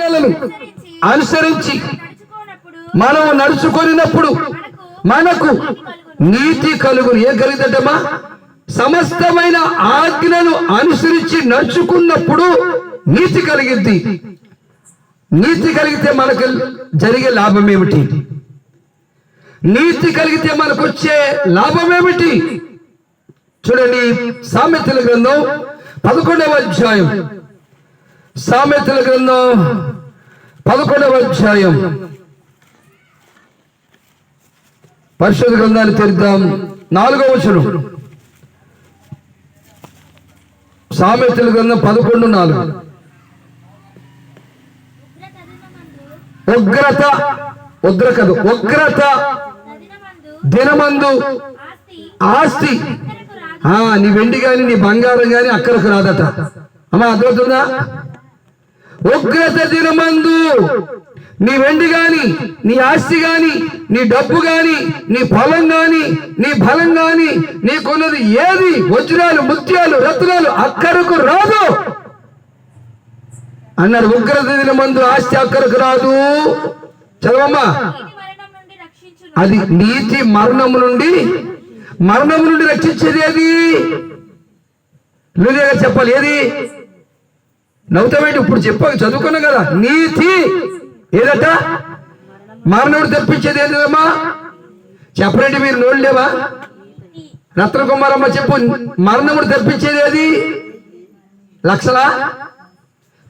ఆజ్ఞలను అనుసరించి మనం నడుచుకొనినప్పుడు మనకు నీతి కలుగును. ఏం కలిగిద్దమ్మా సమస్తమైన ఆజ్ఞను అనుసరించి నడుచుకున్నప్పుడు నీతి కలిగిద్ది నీతి కలిగితే మనకు జరిగే లాభం ఏమిటి? నీతి కలిగితే మనకు వచ్చే లాభం ఏమిటి? చూడండి సామెతల గ్రంథం పదకొండవ అధ్యాయం. సామెతల గ్రంథం పదకొండవ అధ్యాయం. పరిశోధ గ్రంథాన్ని తెరిద్దాం. నాలుగవ వచనం. సామెతల గ్రంథం పదకొండు నాలుగు. ఉగ్రత ఉగ్రకదు. ఉగ్రత దినమందు ఆస్తి. నీ వెండి కానీ నీ బంగారం కానీ అక్కడకు రాదట. అమ్మా అర్థమవుతుందా? ఉగ్రత దినమందు. నీ వెండి గాని నీ ఆస్తి గాని నీ డబ్బు గాని నీ పొలం గాని నీ బలం గాని నీకున్నది ఏది? వజ్రాలు ముత్యాలు రత్నాలు అక్కడకు రాదు. అన్నారు ఉగ్రత దినమందు ఆస్తి అక్కడకు రాదు. చదవమ్మా. అది నీతి మరణము నుండి మరణము నుండి రక్షించేది ఏది? చెప్పాలి ఏది? నవ్వుతామేంటి ఇప్పుడు చెప్ప చదువుకున్నాం కదా. నీతి ఏదట? మరణుడు తెప్పించేది ఏదమ్మా చెప్పరండి మీరు నోళ్ళు లేవా? రత్న కుమారమ్మ చెప్పు మరణముడు తెప్పించేది ఏది? లక్షలా?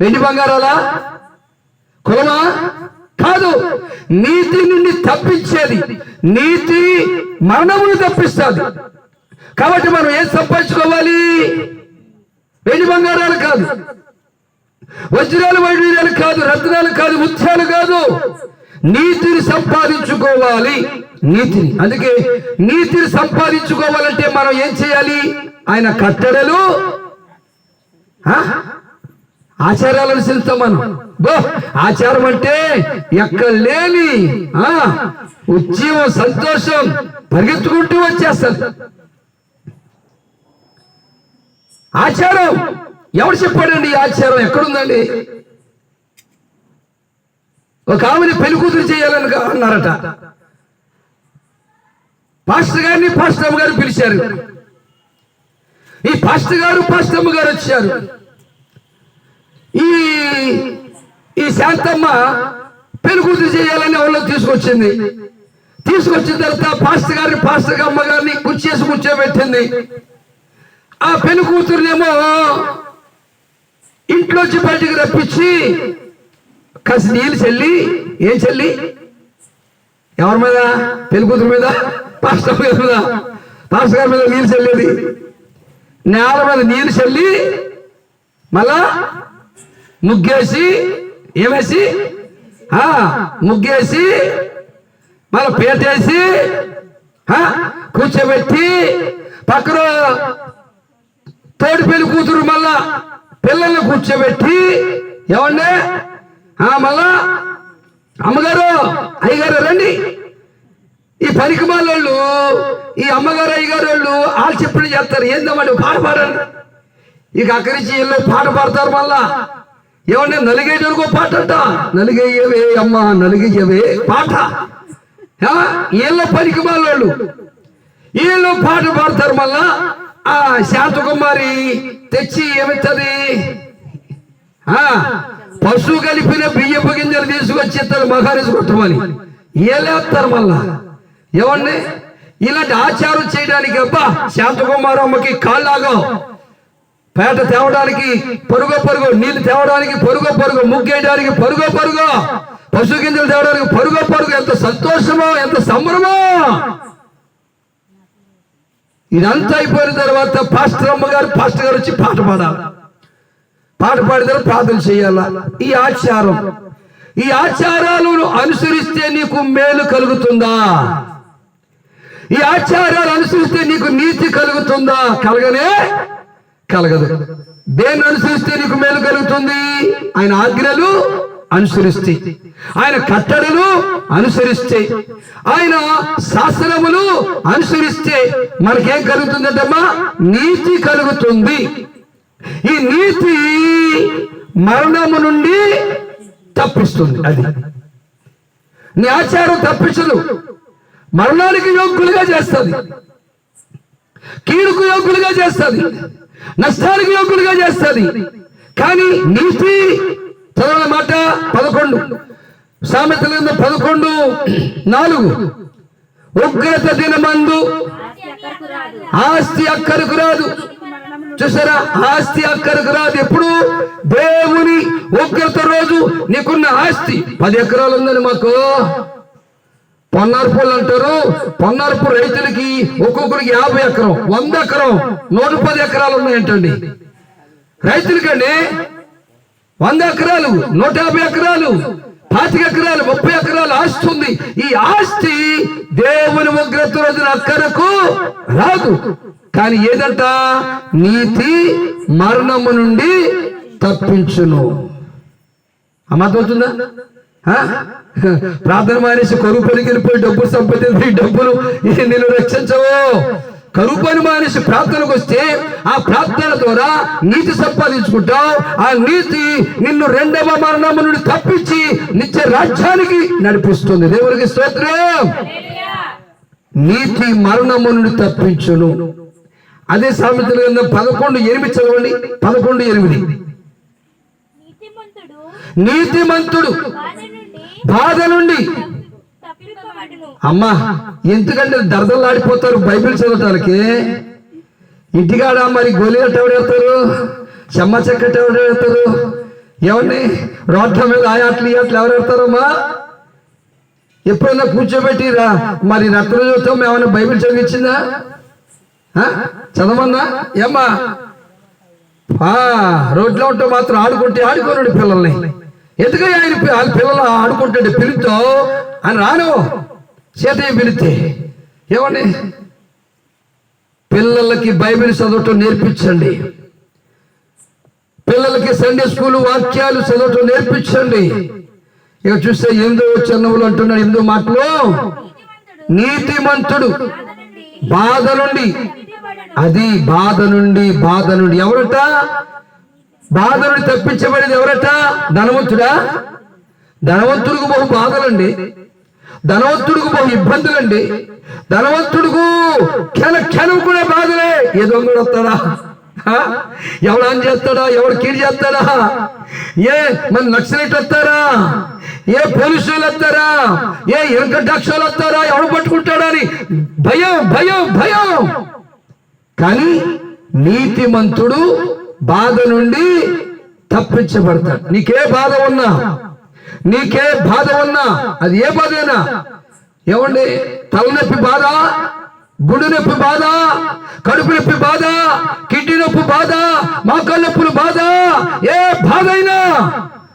వెండి బంగారాలా? కులమా? కాదు నీతి నుండి తప్పించేది. నీతి మరణమును తప్పిస్తుంది. కాబట్టి మనం ఏం సంపాదించుకోవాలి? వెండి బంగారాలు కాదు. వజ్రాలు వైడూర్యాలు కాదు రత్నాలు కాదు ముత్యాలు కాదు. నీతిని సంపాదించుకోవాలి. నీతిని. అందుకే నీతిని సంపాదించుకోవాలంటే మనం ఏం చేయాలి? ఆయన కట్టడలు ఆచారాలను ఆచారాలు మనం. బో ఆచారం అంటే ఎక్కడ లేని ఆ? ఉద్యమం సంతోషం పరిగెత్తుకుంటూ వచ్చేస్తారు ఆచారం. ఎవరు చెప్పాడండి ఈ ఆచారం? ఎక్కడుందండి? ఒక ఆమెని పెళ్ళి కూతురు చేయాలని అన్నారట. పాస్టర్ గారిని పాస్టర్ గారు పిలిచారు. ఈ పాస్టర్ గారు పాస్టర్ గారు వచ్చారు. ఈ ఈ శాంతమ్మ పెళ్ళి కూతురు చేయాలని వాళ్ళు తీసుకొచ్చింది. తీసుకొచ్చిన తర్వాత పాస్టర్ గారిని పాస్టర్ అమ్మ గారిని కూర్చేసి కూర్చోబెట్టింది. ఆ పెళ్ళి కూతురునేమో ఇంట్లోంచి బయటికి రప్పించి కాసి నీళ్ళు చెల్లి ఏం చెల్లి? ఎవరి మీద? పెళ్ళి కూతురు మీద? పాస్టర్ గారి మీద? పాస్టర్ గారి మీద నీళ్ళు చెల్లేది. నేల మీద నీళ్ళు చల్లి మళ్ళా ముగ్గేసి ఏమేసి? ముగ్గేసి మళ్ళా పేటేసి కూర్చోబెట్టి పక్కన తోడి పెళ్ళి కూతురు మళ్ళా పిల్లల్ని కూర్చోబెట్టి ఏమండే? ఆ మళ్ళా? అమ్మగారు అయ్యగారు రండి. ఈ పనికి వాళ్ళు ఈ అమ్మగారు అయ్యగారు వాళ్ళు వాళ్ళు చెప్పిన చేస్తారు. ఏందమ్మా నువ్వు పాట పాడండి. ఇక అక్కడి నుంచి వీళ్ళు పాట పాడతారు మళ్ళా. ఏమన్నా నలిగేటోరుకో పాట అంట. నలిగేయవే అమ్మ నలిగేయవే పాట. వీళ్ళ పనికి వాళ్ళు వీళ్ళు పాట పాడతారు మళ్ళా. ఆ శాంతకుమారి తెచ్చి ఏమిస్తుంది ఆ పశువు కలిపిన బియ్యపు గింజలు తీసుకొచ్చి ఇస్తారు మహారాజు కొట్టమని. ఏలేస్తారు మళ్ళా? ఏమండి? ఇలాంటి ఆచారం చేయడానికి అబ్బా శాంతకుమారమ్మకి కాళ్ళాగో. పేట తేవడానికి పరుగో పరుగు నీళ్ళు తేవడానికి పరుగో పరుగు ముగ్గేయడానికి పరుగో పరుగు పశు గింజలు తేవడానికి పరుగో పరుగు ఎంత సంతోషమో ఎంత సంబరమో. ఇదంతా అయిపోయిన తర్వాత పాస్టర్ అమ్మగారు పాస్టర్ గారు వచ్చి పాట పాడాలి. పాట పాడితే ప్రార్థన చేయాలా? ఈ ఆచారం. ఈ ఆచారాలను అనుసరిస్తే నీకు మేలు కలుగుతుందా? ఈ ఆచారాలు అనుసరిస్తే నీకు నీతి కలుగుతుందా? కలగనే కలగదు. దేన్ని అనుసరిస్తే నీకు మేలు కలుగుతుంది? ఆయన ఆజ్ఞలు అనుసరిస్తే. ఆయన కట్టడలు అనుసరిస్తే ఆయన శాసనమును అనుసరిస్తే మనకేం కలుగుతుందంటమ్మా? నీతి కలుగుతుంది. ఈ నీతి మరణము నుండి తప్పిస్తుంది అది. నీ ఆచారం తప్పించదు. మరణానికి యోగ్యులుగా చేస్తుంది. కీడుకు యోగ్యులుగా చేస్తుంది. నష్టానికి యోగ్యులుగా చేస్తుంది. కానీ నీతి చదవన మాట పదకొండు. సామెతల కింద పదకొండు నాలుగు. ఉగ్రత దినమందు ఆస్తి రాదు ఆస్తి అక్కరకు రాదు. చూసారా? ఆస్తి అక్కరకు రాదు. ఎప్పుడు? దేవుని ఉగ్రత రోజు నీకున్న ఆస్తి. పది ఎకరాలు ఉందని మాకు పొన్నార్పులు అంటారు. పొన్నార్పు రైతులకి ఒక్కొక్కరికి యాభై ఎకరం వంద ఎకరం నూట పది ఎకరాలు ఉన్నాయంటండి. రైతులకండి వంద ఎకరాలు నూట యాభై ఎకరాలు. పాతిక ఎకరాలు ముప్పై ఎకరాలు ఆస్తి ఉంది. ఈ ఆస్తి దేవుని ఉగ్రత రోజున అక్కరకు రాదు. కానీ ఏదంట? నీతి మరణము నుండి తప్పించును. అమ్మతవుతుందా ప్రార్థన మానేసి కరువు పెరిగిపోయి డబ్బులు సంపాదించి డబ్బులు ఇది నేను రక్షించవు? కరువు పని మానేసి ప్రార్థనకు వస్తే ఆ ప్రార్థన ద్వారా నీతి సంపాదించుకుంటావు. ఆ నీతి నిన్ను రెండవ మరణము నుండి తప్పించి నిత్య రాజ్యానికి నడిపిస్తుంది. దేవునికి స్తోత్రం. నీతి మరణము నుండి తప్పించును. అదే సామెతల గ్రంథం పదకొండు ఎనిమిది చదవండి. పదకొండు ఎనిమిది. నీతిమంతుడు బాధ నుండి అమ్మా ఎందుకంటే దరదలాడిపోతారు బైబిల్ చదవటానికి? ఇంటికాడ మరి గోలిగట్ట ఎవడెడతారు చెమ్మ చెక్కట ఎవడెడతారు ఎవరిని రోడ్ల మీద ఆయాట్లు ఈ ఎవరెడతారమ్మా ఎవరు ఎప్పుడైనా కూర్చోబెట్టిరా? మరి రత్న చూస్తాం ఏమైనా బైబిల్ చదివించిందా? ఆ? ఏమ్మా? ఆ, రోడ్లో ఉంటే మాత్రం ఆడుకుంటే ఆడుకోనండి పిల్లల్ని. ఎందుకని ఆయన వాళ్ళ పిల్లలు ఆడుకుంటుండే పిలుతో? అని రాను. సీతయ్య పిలితే ఏమండి? పిల్లలకి బైబిల్ చదవటం నేర్పించండి. పిల్లలకి సండే స్కూల్ వాక్యాలు చదవటం నేర్పించండి. ఇక చూస్తే ఎందో చిన్నవులు అంటున్నాడు ఎందో మాటలు. నీతిమంతుడు. బాధ నుండి. అది బాధ నుండి బాధ నుండి ఎవరట? బాధ నుండి తప్పించబడేది ఎవరట? ధనవంతుడా? ధనవంతుడికి బహు బాధలండి. ధనవంతుడికి బహు ఇబ్బందులండి. ధనవంతుడుకు క్షణ క్షణం కూడా బాధలే. ఏ దొంగడు వస్తాడా? ఆ? ఎవడు చేస్తాడా? ఎవడు కీడు చేస్తాడా? ఏ మన నక్సలైట్ వస్తారా? ఏ పోలీసులు వస్తారా? ఏ ఇరక వాళ్ళు వస్తారా? ఎవడు పట్టుకుంటాడా అని భయం భయం భయం. కానీ నీతిమంతుడు బాధ నుండి తప్పించబడతాడు. నీకే బాధ ఉన్నా నీకే బాధ ఉన్నా అది ఏ బాధైనా ఏమండి? తలనొప్పి బాధ గుండె నొప్పి బాధ కడుపు నొప్పి బాధ కిడ్నీ నొప్పి బాధ మోకాళ్ళ నొప్పులు బాధ ఏ బాధ అయినా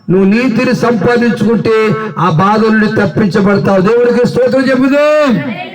నువ్వు నీతిని సంపాదించుకుంటే ఆ బాధ నుండి తప్పించబడతావు. దేవుడికి స్తోత్రం చెబుదే.